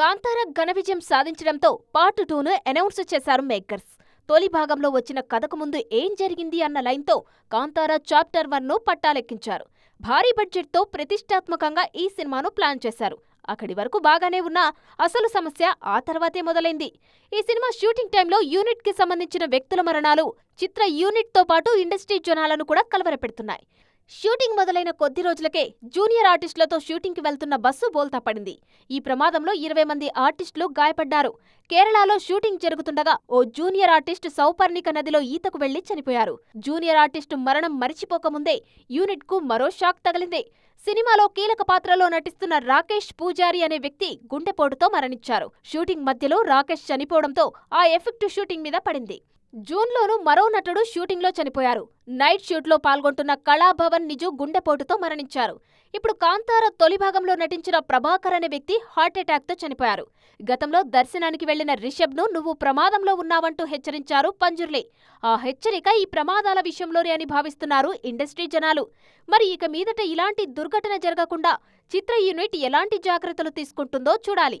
కాంతార ఘన విజయం సాధించడంతో పార్ట్ టూను అనౌన్స్ చేశారు మేకర్స్. తొలి భాగంలో వచ్చిన కథకు ముందు ఏం జరిగింది అన్న లైన్తో కాంతారా చాప్టర్ వన్ను పట్టాలెక్కించారు. భారీ బడ్జెట్తో ప్రతిష్టాత్మకంగా ఈ సినిమాను ప్లాన్ చేశారు. అక్కడి వరకు బాగానే ఉన్నా అసలు సమస్య ఆ తర్వాతే మొదలైంది. ఈ సినిమా షూటింగ్ టైంలో యూనిట్కి సంబంధించిన వ్యక్తుల మరణాలు చిత్ర యూనిట్తో పాటు ఇండస్ట్రీ జనాలను కూడా కలవరపెడుతున్నాయి. షూటింగ్ మొదలైన కొద్ది రోజులకే జూనియర్ ఆర్టిస్టులతో షూటింగ్కి వెళ్తున్న బస్సు బోల్తా పడింది. ఈ ప్రమాదంలో ఇరవై మంది ఆర్టిస్టులు గాయపడ్డారు. కేరళలో షూటింగ్ జరుగుతుండగా ఓ జూనియర్ ఆర్టిస్ట్ సౌపర్ణిక నదిలో ఈతకు వెళ్ళి చనిపోయారు. జూనియర్ ఆర్టిస్టు మరణం మరిచిపోకముందే యూనిట్కు మరో షాక్ తగిలింది. సినిమాలో కీలక పాత్రలో నటిస్తున్న రాకేష్ పూజారి అనే వ్యక్తి గుండెపోటుతో మరణించారు. షూటింగ్ మధ్యలో రాకేష్ చనిపోవడంతో ఆ ఎఫెక్ట్ షూటింగ్ మీద పడింది. జూన్లోనూ మరో నటుడు షూటింగ్లో చనిపోయారు. నైట్ షూట్లో పాల్గొంటున్న కళాభవన్ నిజు గుండెపోటుతో మరణించారు. ఇప్పుడు కాంతార తొలి భాగంలో నటించిన ప్రభాకర్ అనే వ్యక్తి హార్ట్అటాక్తో చనిపోయారు. గతంలో దర్శనానికి వెళ్ళిన రిషబ్ను నువ్వు ప్రమాదంలో ఉన్నావంటూ హెచ్చరించారు పంజుర్లే. ఆ హెచ్చరిక ఈ ప్రమాదాల విషయంలోనే అని భావిస్తున్నారు ఇండస్ట్రీ జనాలు. మరి ఇక మీదట ఇలాంటి దుర్ఘటన జరగకుండా చిత్ర యూనిట్ ఎలాంటి జాగ్రత్తలు తీసుకుంటుందో చూడాలి.